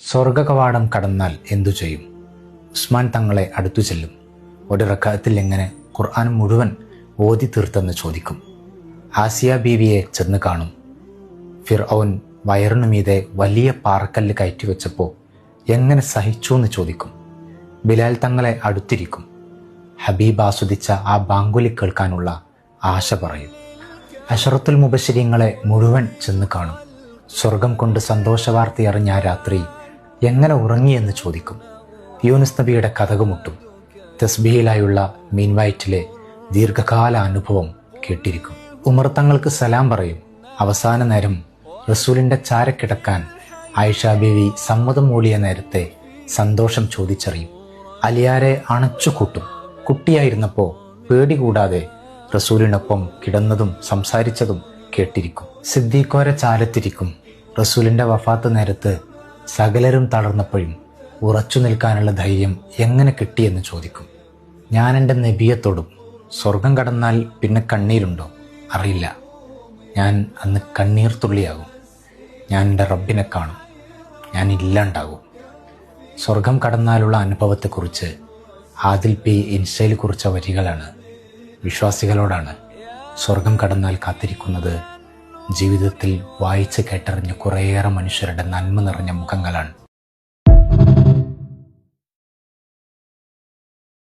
സ്വർഗകവാടം കടന്നാൽ എന്തു ചെയ്യും? ഉസ്മാൻ തങ്ങളെ അടുത്തു ചെല്ലും. ഒരു റക്കാത്തിൽ എങ്ങനെ ഖുർആൻ മുഴുവൻ ഓതി തീർത്തെന്ന് ചോദിക്കും. ആസിയ ബീവിയെ ചെന്ന് കാണും. ഫിർ ഔൻ വയറിനു മീതെ വലിയ പാറക്കല്ല് കയറ്റി വെച്ചപ്പോൾ എങ്ങനെ സഹിച്ചു എന്ന് ചോദിക്കും. ബിലാൽ തങ്ങളെ അടുത്തിരിക്കും. ഹബീബ് ആസ്വദിച്ച ആ ബാങ്കുലി കേൾക്കാനുള്ള ആശ പറയും. അഷറത്തുൽ മുബശരിങ്ങളെ മുഴുവൻ ചെന്ന് കാണും. സ്വർഗം കൊണ്ട് സന്തോഷവാർത്തയറിഞ്ഞ ആ രാത്രി എങ്ങനെ ഉറങ്ങിയെന്ന് ചോദിക്കും. യൂനുസ് നബിയുടെ കഥകുമുട്ടും തസ്ബിയിലായുള്ള മീൻവയറ്റിലെ ദീർഘകാല അനുഭവം കേട്ടിരിക്കും. ഉമർ തങ്ങൾക്ക് സലാം പറയും അവസാന നേരം റസൂലിന്റെ ചാരക്കിടക്കാൻ ആയിഷ ബീവി സമ്മതം മൂളിയ നേരത്തെ സന്തോഷം ചോദിച്ചറിയും. അലിയാരെ അണച്ചുകൂട്ടും. കുട്ടിയായിരുന്നപ്പോൾ പേടി കൂടാതെ റസൂലിനൊപ്പം കിടന്നതും സംസാരിച്ചതും കേട്ടിരിക്കും. സിദ്ദീഖോരെ ചാരത്തിരിക്കും റസൂലിന്റെ വഫാത്ത് നേരത്ത് സകലരും തളർന്നപ്പോഴും ഉറച്ചു നിൽക്കാനുള്ള ധൈര്യം എങ്ങനെ കിട്ടിയെന്ന് ചോദിക്കും. ഞാൻ എന്റെ നബിയത്തോടും സ്വർഗം കടന്നാൽ പിന്നെ കണ്ണീരുണ്ടോ? അറിയില്ല. ഞാൻ അന്ന് കണ്ണീർ തുള്ളിയാകും. ഞാൻ എന്റെ റബ്ബിനെ കാണും. ഞാൻ ഇല്ലാണ്ടാകും. സ്വർഗം കടന്നാലുള്ള അനുഭവത്തെക്കുറിച്ച് ആദിൽ പി ഇൻസയിൽ കുറിച്ച വരികളാണ്. വിശ്വാസികളോടാണ് സ്വർഗം കടന്നാൽ കാത്തിരിക്കുന്നത് ജീവിതത്തിൽ വായിച്ച് കേട്ടറിഞ്ഞ കുറേയേറെ മനുഷ്യരുടെ നന്മ നിറഞ്ഞ മുഖങ്ങളാണ്